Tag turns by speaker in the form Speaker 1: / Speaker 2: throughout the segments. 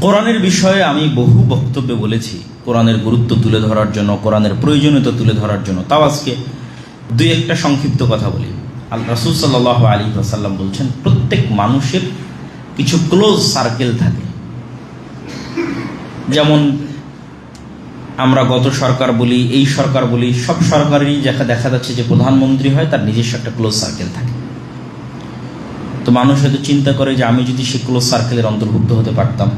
Speaker 1: কোরআনের বিষয়ে আমি বহু বক্তব্যে বলেছি। কোরআনের গুরুত্ব তুলে ধরার জন্য, কোরআনের প্রয়োজনীয়তা তুলে ধরার জন্য। তাও আজকে দুই একটা সংক্ষিপ্ত কথা বলি। আল রাসুল সাল্লাহ আলী আসাল্লাম বলছেন, প্রত্যেক মানুষের কিছু ক্লোজ সার্কেল থাকে। যেমন আমরা গত সরকার বলি, এই সরকার বলি, সব সরকারেরই দেখা দেখা যাচ্ছে যে প্রধানমন্ত্রী হয়, তার নিজস্ব একটা ক্লোজ সার্কেল থাকে। তো মানুষ হয়তো চিন্তা করে যে আমি যদি সে ক্লোজ সার্কেলের অন্তর্ভুক্ত হতে পারতাম।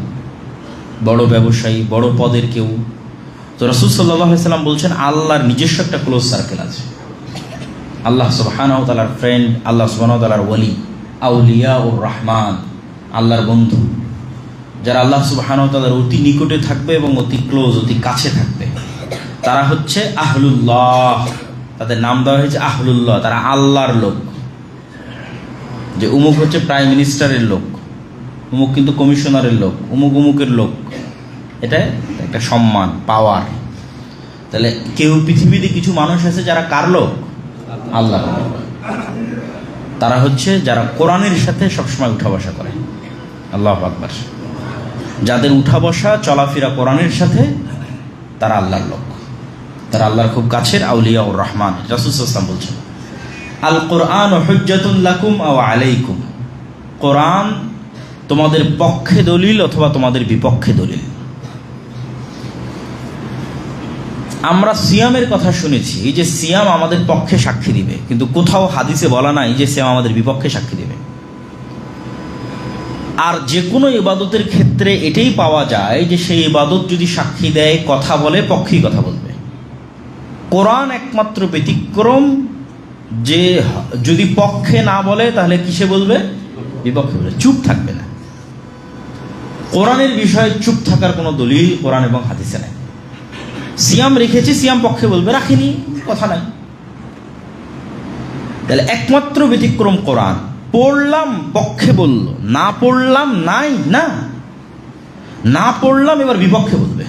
Speaker 1: বড় ব্যবসায়ী, বড় পদের কেউ। তো রসুল সাল্লাহ সাল্লাম বলছেন, আল্লাহর নিজস্ব একটা ক্লোজ সার্কেল আছে। আল্লাহ সুবাহানাহ তালার ফ্রেন্ড আল্লাহ সুবাহ তালার ওলি আউলিয়া ও রহমান, আল্লাহর বন্ধু। যারা আল্লাহ সুবাহানাহ তালার অতি নিকটে থাকবে এবং অতি ক্লোজ অতি কাছে থাকবে। তারা হচ্ছে আহলুল্লাহ। তাদের নাম দেওয়া হয়েছে আহলুল্লাহ। তারা আল্লাহর লোক। যে উমুক হচ্ছে প্রাইম মিনিস্টারের লোক, উমুক কিন্তু কমিশনারের লোক, উমুক উমুকের লোক। এটা একটা সম্মান পাওয়ার তাহলে কেউ পৃথিবীতে কিছু মানুষ আছে যারা কার লোক? আল্লাহ তারা হচ্ছে যারা কোরআনের সাথে সবসময় উঠা বসা করে। আল্লাহ আকবার। যাদের উঠা বসা, চলাফেরা কোরআনের সাথে, তারা আল্লাহর লোক। তারা আল্লাহর খুব কাছের আউলিয়া ও রহমান রাসুসাম বলছেন। আল কোরআন হজ্জাতুল্লাকুম আও আলাইকুম। কোরআন তোমাদের পক্ষে দলিল অথবা তোমাদের বিপক্ষে দলিল। আমরা সিয়ামের কথা শুনেছি, এই যে সিয়াম আমাদের পক্ষে সাক্ষী দিবে, কিন্তু কোথাও হাদিসে বলা নাই যে সিয়াম আমাদের বিপক্ষে সাক্ষী দিবে। আর যে কোনো ইবাদতের ক্ষেত্রে এটাই পাওয়া যায় যে সেই ইবাদত যদি সাক্ষী দেয়, কথা বলে, পক্ষেই কথা বলবে। কোরআন একমাত্র ব্যতিক্রম যে যদি পক্ষে না বলে, তাহলে কিসে বলবে? বিপক্ষে বলবে। চুপ থাকবে না। কোরআনের বিষয়ে চুপ থাকার কোনো দলিল কোরআন এবং হাদিসে নাই। সিয়াম রেখেছি, সিয়াম পক্ষে বলবে, রাখিনি, কথা নাই। তাহলে একমাত্র ব্যতিক্রম কোরআন। পড়লাম, পক্ষে বলল। না পড়লাম, নাই, না। না পড়লাম, এবার বিপক্ষে বলবে।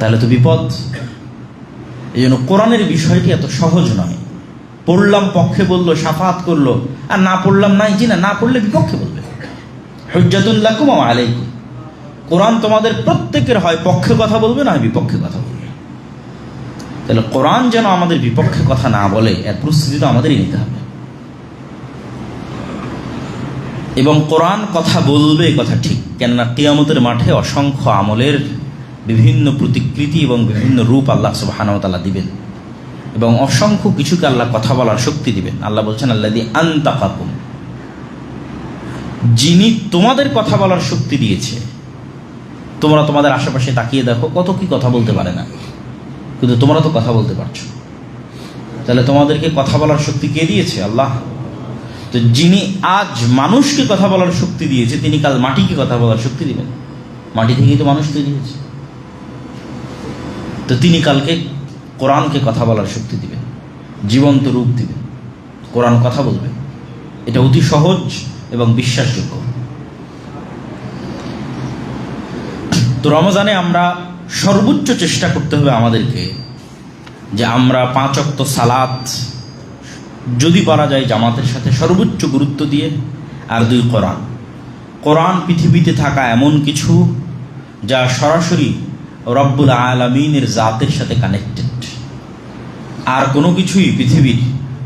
Speaker 1: তাহলে তো বিপদ। এই জন্য কোরআনের বিষয়টি এত সহজ নয়। পড়লাম, পক্ষে বলল, সাফাত করল। আর না পড়লাম নাই জি না? না পড়লে বিপক্ষে বলবে। হজ্জাতুল্লাকুম আলাইকুম। কোরআন তোমাদের প্রত্যেকের হয় পক্ষে কথা বলবে না বিপক্ষে কথা বলবে। তাহলে কোরআন যেন আমাদের বিপক্ষে কথা না বলে, এর প্রস্তুতি তো আমাদেরই নিতে হবে। এবং কোরআন কথা বলবে কথা ঠিক, কেননা কিয়ামতের মাঠে অসংখ্য আমলের বিভিন্ন প্রতিকৃতি এবং বিভিন্ন রূপ আল্লাহ সুবাহানতাল্লাহ দিবেন। এবং অসংখ্য কিছুকে আল্লাহ কথা বলার শক্তি দিবেন। আল্লাহ বলছেন আল্লাহ দি আন্তাকাকুম। যিনি তোমাদের কথা বলার শক্তি দিয়েছে, তোমরা তোমাদের আশেপাশে তাকিয়ে দেখো, কত কি কথা বলতে পারে না। কিন্তু তোমরা তো কথা বলতে পারছ। তাহলে তোমাদেরকে কথা বলার শক্তি কে দিয়েছে? আল্লাহ। তো যিনি আজ মানুষকে কথা বলার শক্তি দিয়েছে, তিনি কাল মাটিকে কথা বলার শক্তি দিবেন। মাটি থেকেই তো মানুষ হয়েছে। তো তিনি কালকে কোরআনকে কথা বলার শক্তি দিবেন, জীবন্ত রূপ দিবেন, কোরআন কথা বলবে। এটা অতি সহজ এবং বিশ্বাসযোগ্য। তো রমজানে আমরা সর্বোচ্চ চেষ্টা করতে হবে আমাদেরকে যে আমরা পাঁচ অক্ত সালাত যদি পারা যায় জামাতের সাথে সর্বোচ্চ গুরুত্ব দিয়ে আর দুই কোরআন। কোরআন পৃথিবীতে থাকা এমন কিছু যা সরাসরি রব্বুল আলমিনের জাতের সাথে কানেক্টেড আর কোনো কিছুই পৃথিবীর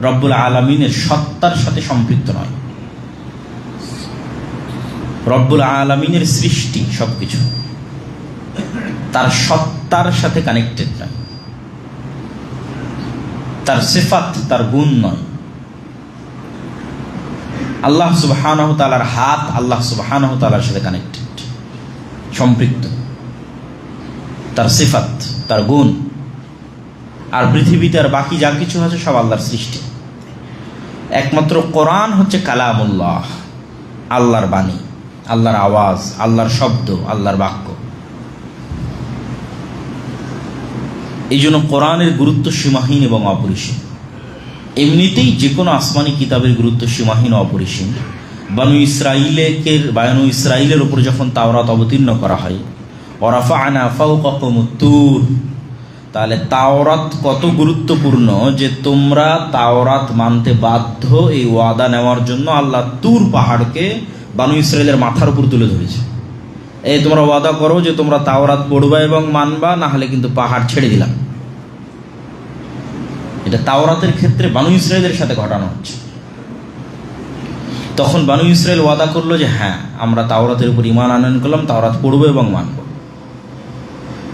Speaker 1: রব্বুল আলমিনের সত্তার সাথে সম্পৃক্ত নয়। রব্বুল আলমিনের সৃষ্টি সব কিছু তার সত্তার সাথে কানেক্টেড নয়। তার সেফাত, তার গুণ নয়। আল্লাহ সুবাহানহ তালার হাত আল্লাহ সুবাহানহ তালার সাথে কানেক্টেড সম্পৃক্ত। তার সিফাত, তার গুণ। আর পৃথিবীতে আর বাকি যা কিছু আছে সব আল্লাহর সৃষ্টি। একমাত্র কোরআন হচ্ছে কালামুল্লাহ, আল্লাহর বাণী, আল্লাহর আওয়াজ, আল্লাহর শব্দ, আল্লাহর বাক্য। এই জন্য কোরআনের গুরুত্ব সীমাহীন এবং অপরিসীম। এমনিতেই যে কোনো আসমানি কিতাবের গুরুত্ব সীমাহীন অপরিসীম। বানু ইসরাইলেকে বানু ইসরাইলের ওপর যখন তাওরাত অবতীর্ণ করা হয় তাহলে তাওরাত কত গুরুত্বপূর্ণ যে তোমরা তাওরাত মানতে বাধ্য এই ওয়াদা নেওয়ার জন্য আল্লাহ তুর পাহাড়কে বানু ইসরায়েলের মাথার উপর তুলে ধরেছে। এই তোমরা ওয়াদা করো যে তোমরা তাওরাত পড়বা এবং মানবা, না হলে কিন্তু পাহাড় ছেড়ে দিলাম। এটা তাওরাতের ক্ষেত্রে বানু ইসরায়েলের সাথে ঘটানো হচ্ছে। তখন বানু ইসরায়েল ওয়াদা করল যে হ্যাঁ আমরা তাওরাতের উপর ইমান আনয়ন করলাম, তাওরাত পড়ব এবং মানব।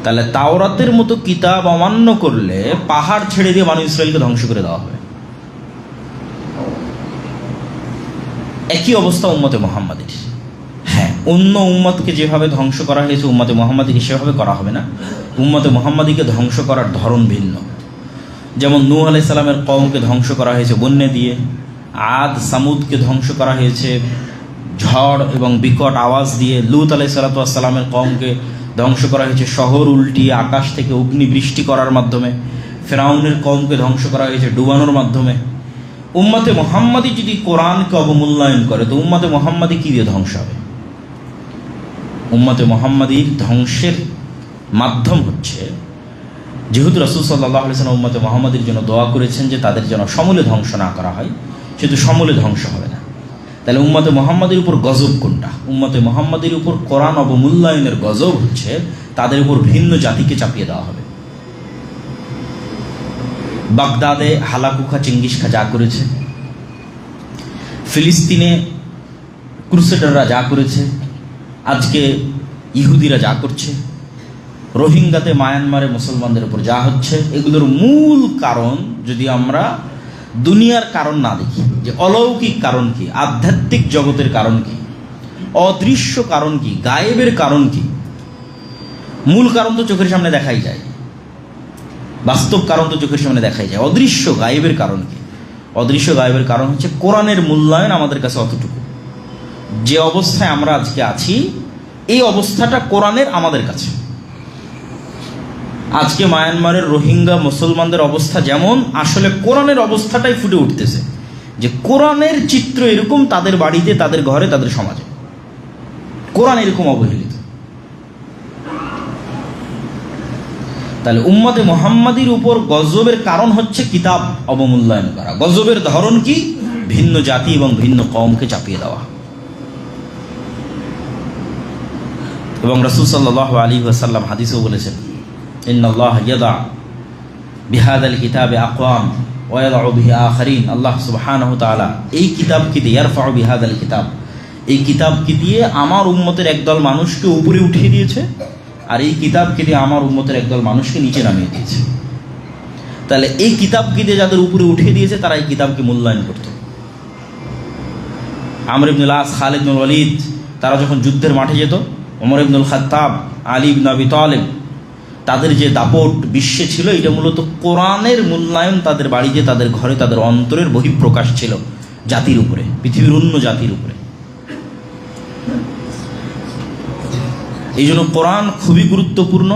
Speaker 1: তাহলে তাওরাতের মতো কিতাব অমান্য করলে পাহাড় ছেড়ে দিয়ে বানু ইসরায়েলকে ধ্বংস করে দেওয়া হবে। একই অবস্থা উম্মতে মোহাম্মদের। হ্যাঁ অন্য উম্মতকে যেভাবে ধ্বংস করা হয়েছে, উম্মতে মোহাম্মদীকে সেভাবে করা হবে না। উম্মতে মোহাম্মদীকে ধ্বংস করার ধরন ভিন্ন। যেমন নূহ আলাই সালামের কমকে ধ্বংস করা হয়েছে বন্যে দিয়ে, আদ, সামুদকে ধ্বংস করা হয়েছে ঝড় এবং বিকট আওয়াজ দিয়ে, লুত আলাই সালাতামের কমকে ধ্বংস করা হয়েছে। শহর উল্টিয়ে আকাশ থেকে অগ্নি বৃষ্টি করার মাধ্যমে, ফেরাউনের কমকে ধ্বংস করা হয়েছে ডুবানোর মাধ্যমে। উম্মাতে মোহাম্মদী যদি কোরআনকে অবমূল্যায়ন করে, তো উম্মাতে মোহাম্মদী কী দিয়ে ধ্বংস হবে? উম্মাতে মোহাম্মদীর ধ্বংসের মাধ্যম হচ্ছে, যেহেতু রসুল সাল্লাহ আলিয়াল্লাম উম্মতে মোহাম্মদের জন্য দোয়া করেছেন যে তাদের যেন সমূলে ধ্বংস না করা হয়, সেহেতু সমূলে ধ্বংস হবে না। তাহলে উম্মতে মোহাম্মদের উপর গজব কোনটা? উম্মতে মোহাম্মদের উপর কোরআন অবমূল্যায়নের গজব হচ্ছে তাদের উপর ভিন্ন জাতিকে চাপিয়ে দেওয়া হবে। বাগদাদে হালাকুখা চিঙ্গিস খা যা করেছে। ফিলিস্তিনে ক্রুসেডাররা যা করেছে। আজকে ইহুদিরা যা করছে। রোহিঙ্গাতে মায়ানমারে মুসলমানদের উপর যা হচ্ছে। এগুলোর মূল কারণ যদি আমরা দুনিয়ার কারণ না দেখি। যে অলৌকিক কারণ কি, আধ্যাত্মিক জগতের কারণ কি, অদৃশ্য কারণ কি, গায়েবের কারণ কি, মূল কারণ তো চোখের সামনে দেখাই যায়। বাস্তব কারণ তো চোখের সামনে দেখাই যায়। অদৃশ্য গায়েবের কারণ কি, অদৃশ্য গায়েবের কারণ হচ্ছে কোরআনের মূল্যায়ন আমাদের কাছে অতটুকু। যে অবস্থায় আমরা আজকে আছি, এই অবস্থাটা কোরআনের আমাদের কাছে। আজকে মায়ানমারের রোহিঙ্গা মুসলমানদের অবস্থা যেমন, আসলে কোরআনের অবস্থাটাই ফুটে উঠতেছে। যে কোরআনের চিত্র এরকম তাদের বাড়িতে, তাদের ঘরে, তাদের সমাজে। কোরআন এরকম অবহেলিত। তাহলে উম্মতে মোহাম্মদীর উপর গজবের কারণ হচ্ছে কিতাব অবমূল্যায়ন করা। গজবের ধরন কি? ভিন্ন জাতি এবং ভিন্ন কমকে চাপিয়ে দেওয়া। এবং রসুল সাল্লাহ আলী ওয়াসাল্লাম হাদিসেও বলেছেন ইন্নআল্লাহ ইয়াদা বিহাদ আল কিতাবে আকওয়াম ওয়াদা বিহি আখরিন। আল্লাহ সুবহানাহ তাআলা এই কিতাবকে দিয়ে কিতাব। এই কিতাবকে দিয়ে আমার উম্মতের একদল মানুষকে উপরে উঠিয়ে দিয়েছে আর এই কিতাবকে দিয়ে আমার উম্মতের একদল মানুষকে নিচে নামিয়ে দিয়েছে। তাহলে এই কিতাবকে দিয়ে যাদের উপরে উঠিয়ে দিয়েছে, তারা এই কিতাবকে মূল্যায়ন করত। আমর ইবনুল আস তারা যখন যুদ্ধের মাঠে যেত, ওমর ইবনুল খাত্তাব, আলী তালেব তাদের যে দাপট বিশ্বে ছিল, এটা মূলত কোরআনের মূল্যায়ন তাদের বাড়িতে, তাদের ঘরে, তাদের অন্তরের বহিঃপ্রকাশ ছিল জাতির উপরে, পৃথিবীর অন্য জাতির উপরে। এই জন্য কোরআন খুবই গুরুত্বপূর্ণ,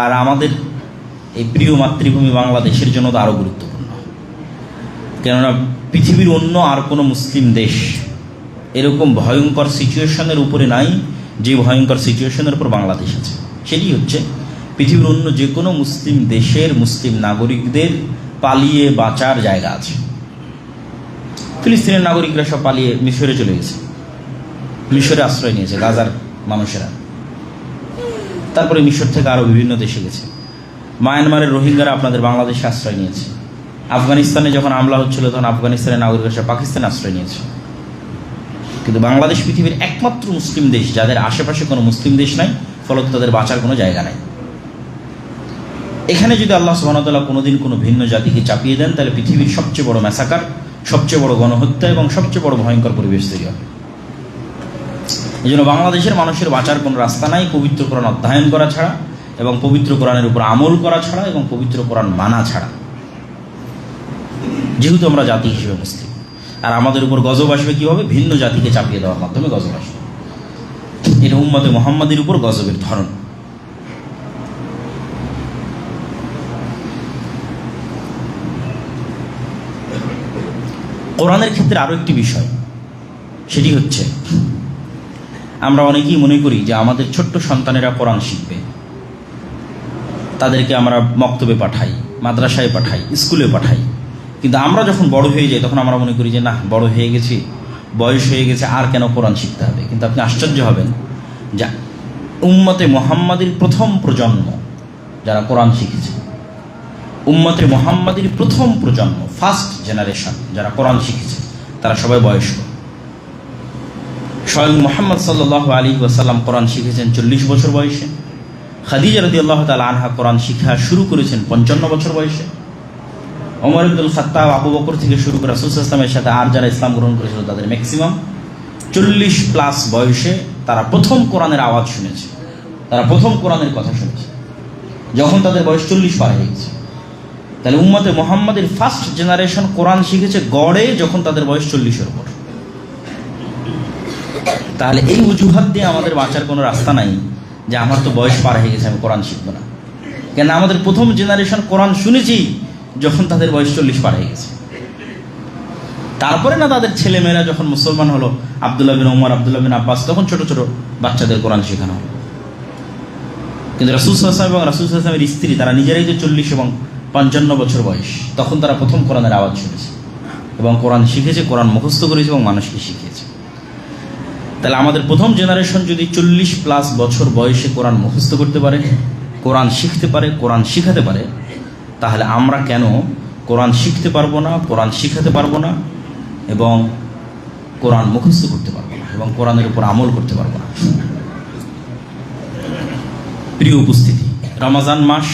Speaker 1: আর আমাদের এই প্রিয় মাতৃভূমি বাংলাদেশের জন্য তো আরও গুরুত্বপূর্ণ। কেননা পৃথিবীর অন্য আর কোনো মুসলিম দেশ এরকম ভয়ঙ্কর সিচুয়েশনের উপরে নাই, যে ভয়ঙ্কর সিচুয়েশনের উপর বাংলাদেশ আছে। সেটি হচ্ছে পৃথিবীর অন্য যে কোনো মুসলিম দেশের মুসলিম নাগরিকদের পালিয়ে বাঁচার জায়গা আছে। ফিলিস্তিনের নাগরিকরা সব পালিয়ে মিশরে চলে গেছে। মিশরে আশ্রয় নিয়েছে গাজার মানুষেরা। তারপরে মিশর থেকে আরও বিভিন্ন দেশে গেছে। মায়ানমারের রোহিঙ্গারা আপনাদের বাংলাদেশে আশ্রয় নিয়েছে। আফগানিস্তানে যখন আমলা হচ্ছিল, তখন আফগানিস্তানের নাগরিকরা সব পাকিস্তানে আশ্রয় নিয়েছে। কিন্তু বাংলাদেশ পৃথিবীর একমাত্র মুসলিম দেশ, যাদের আশেপাশে কোনো মুসলিম দেশ নাই, ফলত তাদের বাঁচার কোনো জায়গা নাই। এখানে যদি আল্লাহ সুবাহতাল্লাহ কোনোদিন কোনো ভিন্ন জাতিকে চাপিয়ে দেন, তাহলে পৃথিবীর সবচেয়ে বড় ম্যাসাকার, সবচেয়ে বড় গণহত্যা এবং সবচেয়ে বড় ভয়ঙ্কর পরিবেশ তৈরি হবে। এই জন্য বাংলাদেশের মানুষের বাঁচার কোনো রাস্তা নাই, পবিত্র কোরআন অধ্যয়ন করা ছাড়া এবং পবিত্র কোরআনের উপর আমল করা ছাড়া এবং পবিত্র কোরআন মানা ছাড়া। যেহেতু আমরা জাতি হিসেবে মুসলিম, আর আমাদের উপর গজব আসবে কীভাবে? ভিন্ন জাতিকে চাপিয়ে দেওয়ার মাধ্যমে গজব আসবে। এটা উম্মতে মোহাম্মদের উপর গজবের ধরন। কোরআনের ক্ষেত্রে আরও একটি বিষয়, সেটি হচ্ছে, আমরা অনেকেই মনে করি যে আমাদের ছোট্ট সন্তানেরা কোরআন শিখবে। তাদেরকে আমরা মক্তবে পাঠাই, মাদ্রাসায় পাঠাই, স্কুলে পাঠাই। কিন্তু আমরা যখন বড় হয়ে যাই, তখন আমরা মনে করি যে, না, বড় হয়ে গেছি, বয়স হয়ে গেছে, আর কেন কোরআন শিখতে হবে? কিন্তু আপনি আশ্চর্য হবেন যা উম্মতে মোহাম্মদের প্রথম প্রজন্ম যারা কোরআন শিখেছে উম্মতে মোহাম্মদের প্রথম প্রজন্ম ফার্স্ট জেনারেশন যারা কোরআন শিখেছে, তারা সবাই বয়স্ক। স্বয়ং মোহাম্মদ সাল্লাহ আলী ওয়াসাল্লাম কোরআন শিখেছেন চল্লিশ বছর বয়সে। খাদিজা রদি আল্লাহ তালা আনহা কোরআন শিক্ষা শুরু করেছেন পঞ্চান্ন বছর বয়সে। ওমর আব্দুল খাত্তাব, আবু বকর থেকে শুরু করে রাসুল ইসলামের সাথে আর যারা ইসলাম গ্রহণ করেছিল তাদের ম্যাক্সিমাম চল্লিশ প্লাস বয়সে তারা প্রথম কোরআনের আওয়াজ শুনেছে, তারা প্রথম কোরআনের কথা শুনেছে। যখন তাদের বয়স চল্লিশ পার হয়ে গেছে। তাহলে উম্মতে মোহাম্মদের ফার্স্ট জেনারেশন কোরআন শিখেছে গড়ে যখন তাদের বয়স চল্লিশের উপর। তাহলে এই অজুহাত দিয়ে আমাদের বাঁচার কোনো রাস্তা নাই যে আমার তো বয়স পার হয়ে গেছে, আমি কোরআন শিখব না। কেন আমাদের প্রথম জেনারেশন কোরআন শুনেছি যখন তাদের বয়স চল্লিশ পার হয়ে গেছে। তারপরে না তাদের ছেলেমেয়েরা যখন মুসলমান হলো, আবদুল্লাহ বিন ওমর আবদুল্লাহ বিন আব্বাস, তখন ছোট ছোট বাচ্চাদের কোরআন শেখানো হলো। কিন্তু রাসুল আসলাম এবং রাসুল আসলামের স্ত্রী, তারা নিজেরাই যে চল্লিশ এবং পঞ্চান্ন বছর বয়স, তখন তারা প্রথম কোরআনের আওয়াজ শুনেছে এবং কোরআন শিখেছে, কোরআন মুখস্থ করেছে এবং মানুষকে শিখিয়েছে। তাহলে আমাদের প্রথম জেনারেশন যদি চল্লিশ প্লাস বছর বয়সে কোরআন মুখস্থ করতে পারে, কোরআন শিখতে পারে, কোরআন শিখাতে পারে, তাহলে আমরা কেন কোরআন শিখতে পারব না, কোরআন শিখাতে পারব না এবং কোরআন মুখস্থ করতে পারব না এবং কোরআনের উপর আমল করতে পারব না? প্রিয় উপস্থিতি, রমাজান মাস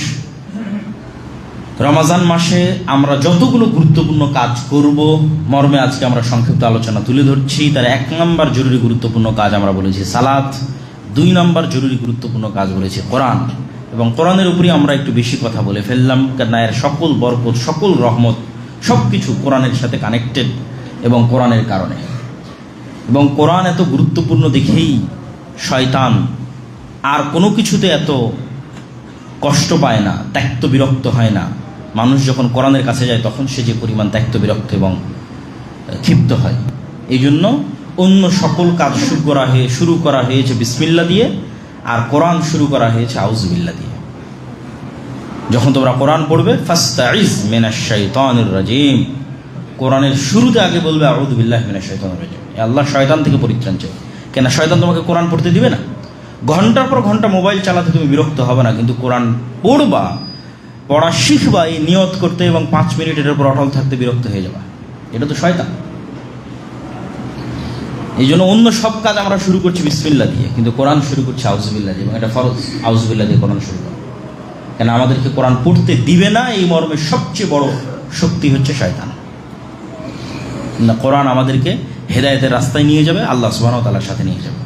Speaker 1: রমাজান মাসে আমরা যতগুলো গুরুত্বপূর্ণ কাজ করব, মর্মে আজকে আমরা সংক্ষিপ্ত আলোচনা তুলে ধরছি। তার এক নম্বর জরুরি গুরুত্বপূর্ণ কাজ আমরা বলেছি সালাদ দুই নম্বর জরুরি গুরুত্বপূর্ণ কাজ বলেছি কোরআন। এবং কোরআনের উপরই আমরা একটু বেশি কথা বলে ফেললাম কেন এর সকল বরকত, সকল রহমত সব কিছু কোরআনের সাথে কানেক্টেড এবং কোরআনের কারণে। এবং কোরআন এত গুরুত্বপূর্ণ দেখেই শয়তান আর কোনো কিছুতে এত কষ্ট পায় না, ত্যক্ত বিরক্ত হয় না। মানুষ যখন কোরআনের কাছে যায়, তখন সে যে পরিমাণ ত্যক্ত বিরক্ত এবং ক্ষিপ্ত হয়। এই জন্য অন্য সকল কাজ শুরু করা হয়ে, শুরু করা হয়েছে বিসমিল্লা দিয়ে, আর কোরআন শুরু করা হয়েছে আউজবিল্লা দিয়ে। যখন তোমরা কোরআন পড়বে ফাস্তাইজ মিনাশ শাইতানির রাজিম। কোরআনের শুরুতে আগে বলবে, আউযুবিল্লাহ মিনাশ শাইতানির রাজিম। আল্লাহ শয়তান থেকে পরিত্রাণ চাই কেন, শয়তান তোমাকে কোরআন পড়তে দিবে না? ঘণ্টার পর ঘণ্টা মোবাইল চালাতে তুমি বিরক্ত হবে না, কিন্তু কোরআন পড়বা পড়া শিখবা এই নিয়ত করতে এবং পাঁচ মিনিট এটার উপর অটল থাকতে বিরক্ত হয়ে যাবা এটা তো শয়তান। এই জন্য অন্য সব কাজ আমরা শুরু করছি বিসমিল্লা দিয়ে, কিন্তু কোরআন শুরু করছি আউজবিল্লা দিয়ে, এবং এটা ফরজ। আউজবিল্লা দিয়ে কোরআন শুরু করা। কেন আমাদেরকে কোরআন পড়তে দিবে না, এই মর্মে সবচেয়ে বড় শক্তি হচ্ছে শয়তান। না, কোরআন আমাদেরকে হেদায়তের রাস্তায় নিয়ে যাবে, আল্লাহ সুবাহ তালার সাথে নিয়ে যাবে।